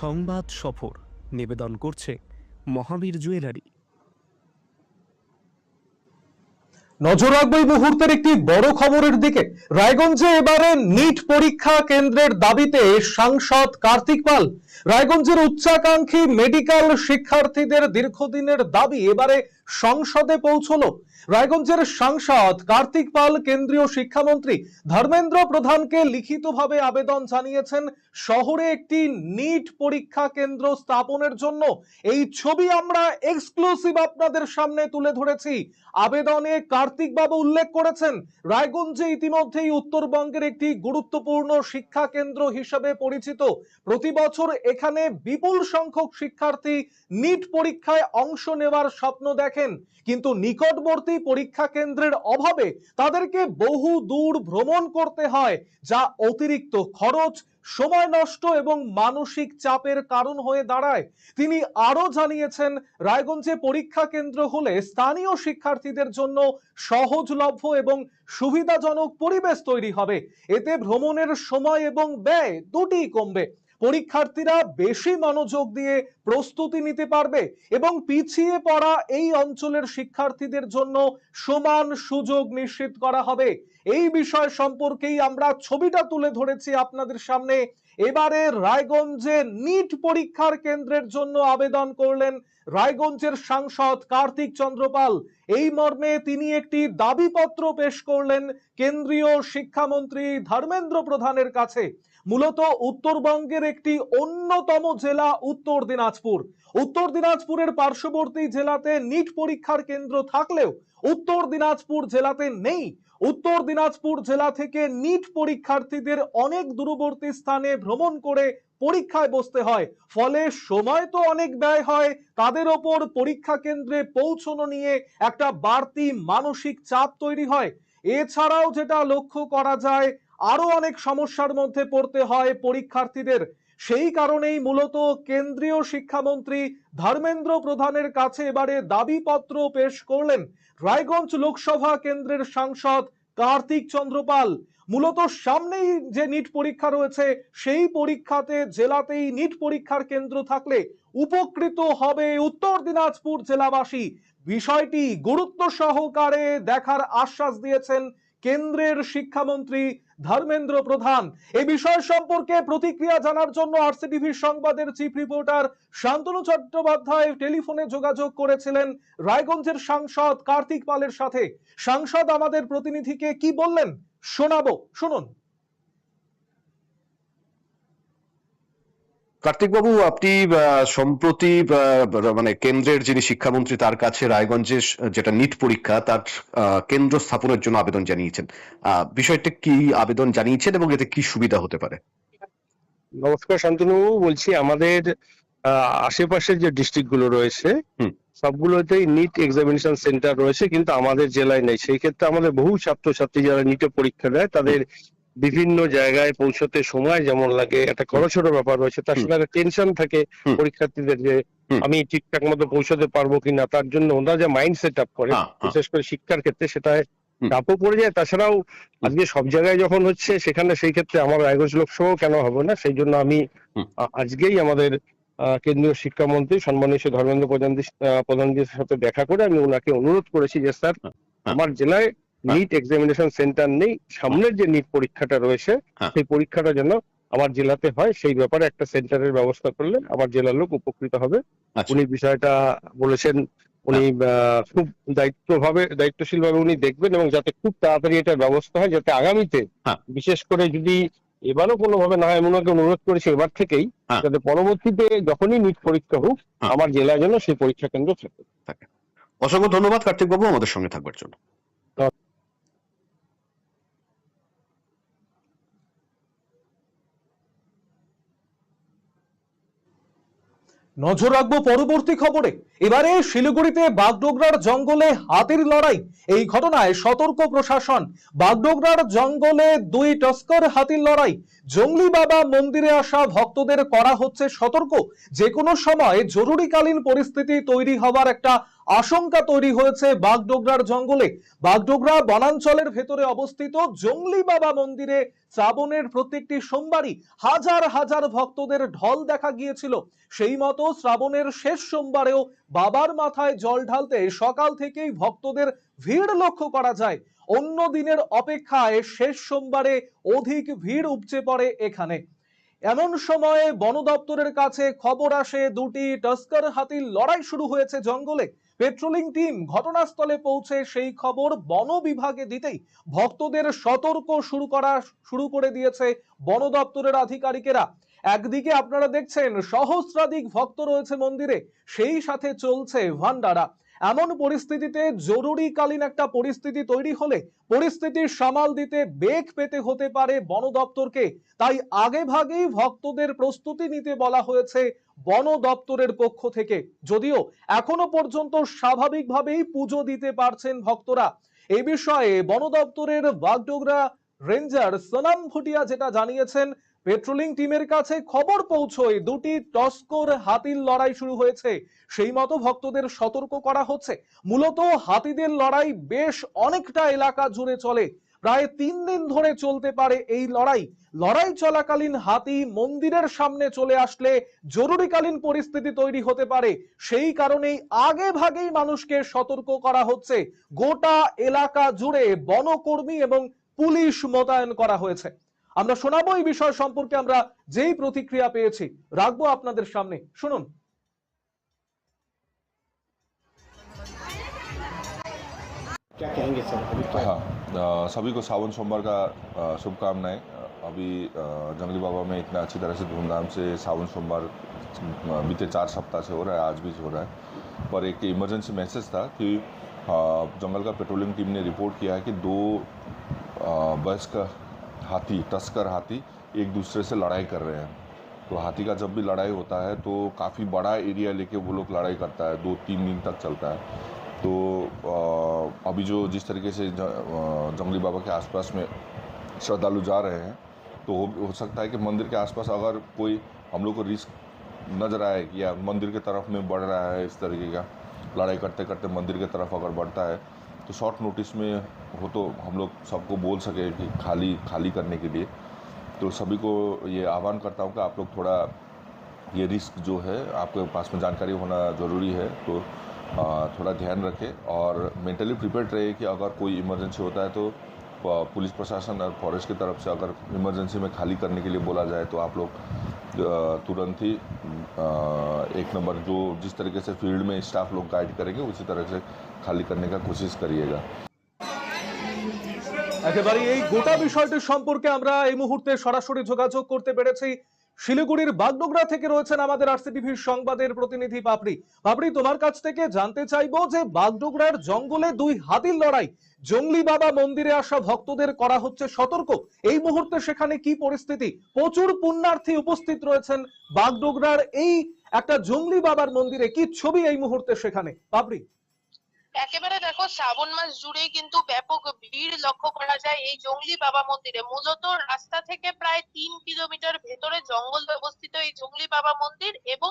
সংবাদ সফর। নিবেদন করছে মহাবীর জুয়েলারি। নজর রাখব এই মুহূর্তের একটি বড় খবরের দিকে। রায়গঞ্জে এবারে নিট পরীক্ষা কেন্দ্রের দাবিতে সাংসদ কার্তিক পাল, রায়গঞ্জের উচ্চাকাঙ্ক্ষী মেডিকেল শিক্ষার্থীদের দীর্ঘদিনের দাবি, এবারে সংসদে পৌঁছলো। রায়গঞ্জের সাংসদ কার্তিক পাল, কেন্দ্রীয় শিক্ষামন্ত্রী ধর্মেন্দ্র প্রধানকে লিখিতভাবে আবেদন জানিয়েছেন, শহরে একটি নিট পরীক্ষা কেন্দ্র স্থাপনের জন্য এই ছবি আমরা এক্সক্লুসিভ আপনাদের সামনে তুলে ধরেছি। আবেদনে কার্তিক বাবু উল্লেখ করেছেন, রায়গঞ্জে ইতিমধ্যেই উত্তরবঙ্গের একটি গুরুত্বপূর্ণ শিক্ষা কেন্দ্র হিসেবে পরিচিত। প্রতি বছর এখানে বিপুল সংখ্যক শিক্ষার্থী নিট পরীক্ষায় অংশ নেওয়ার স্বপ্ন দেখেন কিন্তু নিকটবর্তী পরীক্ষা কেন্দ্রের অভাবে তাদেরকে বহু দূর ভ্রমণ করতে হয়, যা অতিরিক্ত খরচ, সময় নষ্ট এবং মানসিক চাপের কারণ হয়ে দাঁড়ায়। তিনি আরও জানিয়েছেন, রায়গঞ্জে পরীক্ষা কেন্দ্র হলে স্থানীয় শিক্ষার্থীদের জন্য সহজলভ্য এবং সুবিধাজনক পরিবেশ তৈরি হবে। এতে ভ্রমণের সময় এবং ব্যয় দুটিই কমবে। পরীক্ষার্থীরা বেশি মনোযোগ দিয়ে প্রস্তুতি নিতে পারবে এবং পিছিয়ে পড়া এই অঞ্চলের শিক্ষার্থীদের জন্য সমান সুযোগ নিশ্চিত করা হবে। এই বিষয় সম্পর্কেই আমরা ছবিটা তুলে ধরেছি আপনাদের সামনে। এবারে রায়গঞ্জে নিট পরীক্ষার কেন্দ্রের জন্য আবেদন করলেন রায়গঞ্জের সাংসদ কার্তিক চন্দ্রপাল। এই মর্মে তিনি একটি দাবিপত্র পেশ করলেন কেন্দ্রীয় শিক্ষামন্ত্রী ধর্মেন্দ্র প্রধানের কাছে। মূলত উত্তরবঙ্গের একটি অন্যতম জেলা উত্তর দিনাজপুর। উত্তর দিনাজপুরের পার্শ্ববর্তী জেলাতে নিট পরীক্ষার কেন্দ্র থাকলেও উত্তর দিনাজপুর জেলাতে নেই। উত্তর দিনাজপুর জেলা থেকে নিট পরীক্ষার্থীদের অনেক দূরবর্তী স্থানে ভ্রমণ করে পরীক্ষায় বসতে হয়। ফলে সময় তো অনেক ব্যয় হয়, তাদের ওপর পরীক্ষা কেন্দ্রে পৌঁছানো নিয়ে একটা বাড়তি মানসিক চাপ তৈরি হয়। এছাড়াও যেটা লক্ষ্য করা যায় আরও অনেক সমস্যার মধ্যে পড়তে হয় পরীক্ষার্থীদের। সেই কারণেই মূলত কেন্দ্রীয় শিক্ষামন্ত্রী ধর্মেন্দ্র প্রধানের কাছে এবারে দাবিপত্র পেশ করলেন রায়গঞ্জ লোকসভা কেন্দ্রের সাংসদ কার্তিক চন্দ্রপাল। মূলত সামনেই যে নিট পরীক্ষা রয়েছে, সেই পরীক্ষাতে জেলাতেই নিট পরীক্ষার কেন্দ্র থাকলে উপকৃত হবে উত্তর দিনাজপুর জেলাবাসী। বিষয়টি গুরুত্ব সহকারে দেখার আশ্বাস দিয়েছেন কেন্দ্রের শিক্ষামন্ত্রী ধর্মেন্দ্র প্রধান। এই বিষয় সম্পর্কে প্রতিক্রিয়া জানার জন্য আরসিটিভির সংবাদের চিফ রিপোর্টার শান্তনু চট্টোপাধ্যায় টেলিফোনে যোগাযোগ করেছিলেন রায়গঞ্জের সাংসদ কার্তিক পালের সাথে। সাংসদ আমাদের প্রতিনিধিকে কি বললেন? শোনাবো, শুনুন। কার্তিক বাবু আপনি সম্প্রতি মানে কেন্দ্রের যিনি শিক্ষামন্ত্রী তার কাছে রায়গঞ্জে স- যেটা নিট পরীক্ষা তার কেন্দ্র স্থাপনের জন্য আবেদন জানিয়েছেন। বিষয়টা কি আবেদন জানিয়েছেন এবং এতে কি সুবিধা হতে পারে? নমস্কার শান্তনু বলছি আমাদের আহ, আশেপাশের যে ডিস্ট্রিক্টগুলো রয়েছে। সবগুলোতেই নিট এক্সামিনেশন সেন্টার রয়েছে কিন্তু আমাদের জেলায় নেই। সেই ক্ষেত্রে আমাদের বহু ছাত্রছাত্রী যারা নিটে পরীক্ষা দেয় তাদের বিভিন্ন জায়গায় পৌঁছতে সময় যেমন লাগে একটা খরচের ব্যাপার রয়েছে তার। সঙ্গে একটা টেনশন থাকে পরীক্ষার্থীদের যে আমি ঠিকঠাক মতো পৌঁছতে পারব কিনা তার জন্য ওনারা যে মাইন্ড সেট আপ করে হ্যাঁ, হ্যাঁ। বিশেষ করে শিক্ষার ক্ষেত্রে সেটায় চাপও পড়ে যায়। তাছাড়াও আজকে সব জায়গায় যখন হচ্ছে সেখানে সেই ক্ষেত্রে আমার রায়গঞ্জ লোকসভাও কেন হবে না? সেই জন্য আমি আজকেই আমাদের কেন্দ্রীয় শিক্ষামন্ত্রী সম্মানীয় ধর্মেন্দ্র প্রধানজির সাথে দেখা করে আমি ওনাকে অনুরোধ করেছি যে স্যার হ্যাঁ। আমার জেলায় নিট এক্সামিনেশন সেন্টার নেই সামনের যে নিট পরীক্ষাটা রয়েছে হ্যাঁ। সেই পরীক্ষাটা যেন আমার জেলাতে হয় সেই ব্যাপারে একটা সেন্টারের ব্যবস্থা করলে আমার জেলার লোক উপকৃত হবে আচ্ছা। উনি বিষয়টা বলেছেন উনি আহ, খুব দায়িত্বভাবে দায়িত্বশীল ভাবে উনি দেখবেন এবং যাতে খুব তাড়াতাড়ি এটার ব্যবস্থা হয় যাতে আগামীতে হ্যাঁ। বিশেষ করে যদি এবারও কোনোভাবে না হয় এমন ওনাকে অনুরোধ করেছি এবার থেকেই হ্যাঁ। যাতে পরবর্তীতে যখনই নিট পরীক্ষা হোক হ্যাঁ। আমার জেলায় যেন সেই পরীক্ষা কেন্দ্র থাকে অসংখ্য ধন্যবাদ কার্তিক বাবু আমাদের সঙ্গে থাকবার জন্য নজর রাখব পরবর্তী খবরে। এবারে শিলিগুড়িতে বাগডোগরার জঙ্গলে হাতির লড়াই। এই ঘটনায় সতর্ক প্রশাসন। বাগডোগরার জঙ্গলে দুই টস্কর হাতির লড়াই। জঙ্গলি বাবা মন্দিরে আসা ভক্তদের করা হচ্ছে সতর্ক। যে কোনো সময় জরুরিকালীন পরিস্থিতি তৈরি হবার একটা আশঙ্কা তৈরি হয়েছে বাগডোগরার জঙ্গলে। বাগডোগরা বনাঞ্চলের ভেতরে অবস্থিত জঙ্গলি বাবা মন্দিরে শ্রাবণের প্রত্যেকটি সোমবারই হাজার হাজার ভক্তদের ঢল দেখা গিয়েছিল। সেই মতো শ্রাবণের শেষ সোমবারেও বাবার মাথায় জল ঢালতে সকাল থেকেই ভক্তদের ভিড় লক্ষ্য করা যায়। অন্য দিনের অপেক্ষায় শেষ সোমবারে অধিক ভিড় উপচে পড়ে এখানে। এমন সময়ে বন দপ্তরের কাছে খবর আসে দুটি টাস্কার হাতির লড়াই শুরু হয়েছে জঙ্গলে। পেট্রোলিং টিম ঘটনাস্থলে পৌঁছে সেই খবর বন বিভাগে দিতেই ভক্তদের সতর্ক শুরু করা শুরু করে দিয়েছে বন দপ্তরের আধিকারিকেরা। একদিকে আপনারা দেখছেন সহস্রাধিক ভক্ত রয়েছে মন্দিরে, সেই সাথে চলছে ভান্ডারা এমন পরিস্থিতিতে জরুরিকালীন একটা পরিস্থিতি তৈরি হলে পরিস্থিতির সামাল দিতে বেগ পেতে হতে পারে বন দপ্তরকে। তাই আগে ভাগেই ভক্তদের প্রস্তুতি নিতে বলা হয়েছে বন দপ্তরের পক্ষ থেকে। যদিও এখনও পর্যন্ত স্বাভাবিকভাবেই পুজো দিতে পারছেন ভক্তরা। এ বিষয়ে বন দপ্তরের বাগডোগরা রেঞ্জার সোনাম ভুটিয়া যেটা জানিয়েছেন পেট্রোলিং টিমের কাছে খবর পৌঁছয় দুটি টস্কর হাতির লড়াই শুরু হয়েছে। সেই মতো ভক্তদের সতর্ক করা হচ্ছে। মূলত হাতিদের লড়াই বেশ অনেকটা এলাকা জুড়ে চলে। প্রায় তিন দিন ধরে চলতে পারে এই লড়াই। লড়াই চলাকালীন হাতি মন্দিরের সামনে চলে আসলে জরুরিকালীন পরিস্থিতি তৈরি হতে পারে। সেই কারণেই আগে ভাগেই মানুষকে সতর্ক করা হচ্ছে। গোটা এলাকা জুড়ে বনকর্মী এবং পুলিশ মোতায়েন করা হয়েছে। আমরা শোনাবো এই বিষয় সম্পর্কে আমরা যেই প্রতিক্রিয়া পেয়েছি রাখবো আপনাদের সামনে শুনুন क्या कहेंगे सर अभी क्या हाँ अ, सभी को सावन सोमवार का अ, शुभकामनाएं अ, अभी अ, जंगली बाबा में इतना अच्छी तरह से धूमधाम से सावन सोमवार अ, बीते चार सप्ताह से हो रहा है आज भी हो रहा है पर एक इमरजेंसी मैसेज था कि अ, जंगल का पेट्रोलिंग टीम ने रिपोर्ट किया है कि दो अ, वयस्क हाथी तस्कर हाथी एक दूसरे से लड़ाई कर रहे हैं। तो हाथी का जब भी लड़ाई होता है तो काफ़ी बड़ा एरिया लेके वो लोग लड़ाई करता है। दो तीन दिन तक चलता है। तो अ, अभी जो जिस तरीके से जंगली बाबा के आसपास में श्रद्धालु जा रहे हैं तो हो, हो सकता है कि मंदिर के आसपास अगर कोई हम लोग को रिस्क नज़र आए कि या मंदिर के तरफ़ में बढ़ रहा है इस तरीके का लड़ाई करते करते मंदिर के तरफ़ अगर बढ़ता है तो शॉर्ट नोटिस में हो तो हम लोग सबको बोल सके कि खाली खाली करने के लिए। तो सभी को ये आह्वान करता हूँ कि आप लोग थोड़ा ये रिस्क जो है, आपके पास में जानकारी होना ज़रूरी है। तो थोड़ा ध्यान रखें और मेंटली प्रिपेयर्ड रहे कि अगर कोई इमरजेंसी होता है तो पुलिस प्रशासन और फॉरेस्ट की तरफ से अगर इमरजेंसी में खाली करने के लिए बोला जाए तो आप लोग अ, तुरंत ही अ, एक नंबर जो जिस तरीके से फील्ड में स्टाफ लोग गाइड करेंगे उसी तरह से खाली करने का कोशिश करिएगा একেবারে এই গোটা বিষয়টি সম্পর্কে আমরা এই মুহূর্তে সরাসরি যোগাযোগ করতে পেরেছি শিলিগুড়ির বাগডোগরা থেকে রয়েছেন আমাদের আরসিটিভির সংবাদের প্রতিনিধি পাপড়ি। পাপড়ি, তোমার কাছ থেকে জানতে চাইব যে বাগডোগরার জঙ্গলে দুই হাতির লড়াই, জঙ্গলি বাবা মন্দিরে আসা ভক্তদের করা হচ্ছে সতর্ক। এই মুহূর্তে সেখানে কি পরিস্থিতি? প্রচুর পুণ্যার্থী উপস্থিত রয়েছেন বাগডোগরার এই একটা জঙ্গলি বাবার মন্দিরে। কি ছবি এই মুহূর্তে সেখানে? পাপড়ি। একেবারে দেখো, শ্রাবণ মাস জুড়েই কিন্তু ব্যাপক ভিড় লক্ষ্য করা যায় এই জঙ্গলি বাবা মন্দিরে। মূলত রাস্তা থেকে প্রায় তিন কিলোমিটার ভেতরে জঙ্গল অবস্থিত এই জঙ্গলি বাবা মন্দির এবং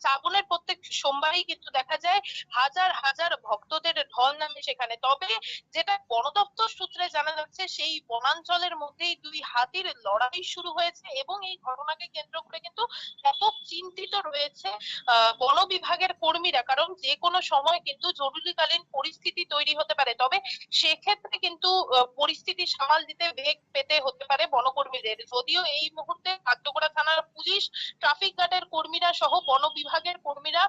শ্রাবণের প্রত্যেক সোমবারই কিন্তু দেখা যায় হাজার হাজার ভক্তদের ঢল নামে সেখানে। তবে যেটা বন দপ্তর সূত্রে জানা যাচ্ছে, সেই বনাঞ্চলের মধ্যেই দুই হাতির লড়াই শুরু হয়েছে এবং এই ঘটনাকে কেন্দ্র করে কিন্তু ব্যাপক চিন্তিত রয়েছে বন বিভাগের কর্মীরা। কারণ যে কোনো সময় কিন্তু জরুরিকালীন পরিস্থিতি তৈরি হতে পারে। তবে সেক্ষেত্রে কিন্তু পরিস্থিতি সামাল দিতে বেগ পেতে হতে পারে বনকর্মীদের। যদিও এই মুহূর্তে কাট্টগোড়া থানার পুলিশ, ট্রাফিক গার্ডের কর্মীরা সহ বন বিভাগের কর্মীরা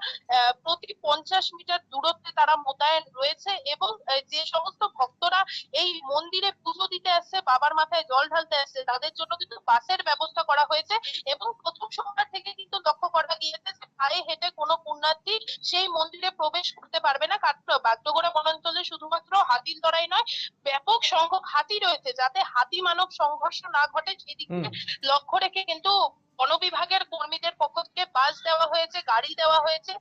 প্রতি পঞ্চাশ মিটার দূরত্বে তারা মোতায়েন রয়েছে এবং যে সমস্ত ভক্তরা এই মন্দিরে পুজো দিতে আসছে বাবার মাথায় জল ঢালতে আসছে তাদের জন্য কিন্তু বাসের ব্যবস্থা করা হয়েছে এবং প্রথম সোমবার থেকে কিন্তু লক্ষ্য করা গিয়েছে যে পায়ে হেঁটে কোনো পুণ্যার্থী সেই মন্দিরে প্রবেশ করতে পারবে না। কারণ বাগডোগরা বনাঞ্চলে শুধুমাত্র হাতির লড়াই নয় ব্যাপক সংখ্যক হাতি রয়েছে যাতে হাতি মানব সংঘর্ষ না ঘটে। সেদিকে লক্ষ্য রেখে কিন্তু বন বিভাগের কর্মীদের পক্ষ থেকে বাস দেওয়া হয়েছে, গাড়ি দেওয়া হয়েছে,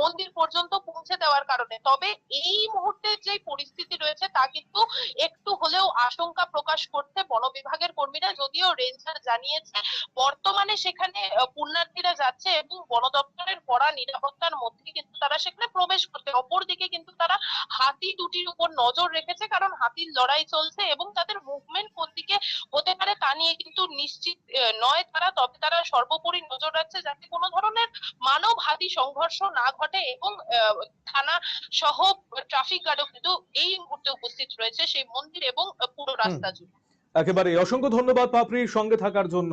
মন্দির পর্যন্ত পৌঁছে দেওয়ার কারণে। তবে এই মুহূর্তে যে পরিস্থিতি রয়েছে তা কিন্তু একটু হলেও আশঙ্কা প্রকাশ করছে বন বিভাগের কর্মীরা, যদিও রেঞ্জার জানিয়েছে, বর্তমানে সেখানে পুণ্যার্থীরা যাচ্ছে এবং বন দপ্তরের কড়া নিরাপত্তার মধ্যে কিন্তু তারা সেখানে প্রবেশ করছে। অপরদিকে কিন্তু তারা হাতি দুটির উপর নজর রেখেছে, কারণ হাতির লড়াই চলছে এবং তাদের মুভমেন্ট কোন দিকে হতে পারে তা নিয়ে কিন্তু নিশ্চিত নয় তারা। তবে তারা সর্বোপরি নজর রাখছে যাতে কোনো ধরনের মানবহাতি সংঘর্ষ না ঘটে এবং থানা সহ ট্রাফিক গার্ডও কিন্তু এই মুহূর্তে উপস্থিত রয়েছে সেই মন্দির এবং পুরো রাস্তা জুড়ে। একেবারে অসংখ্য ধন্যবাদ পাপড়ির সঙ্গে থাকার জন্য।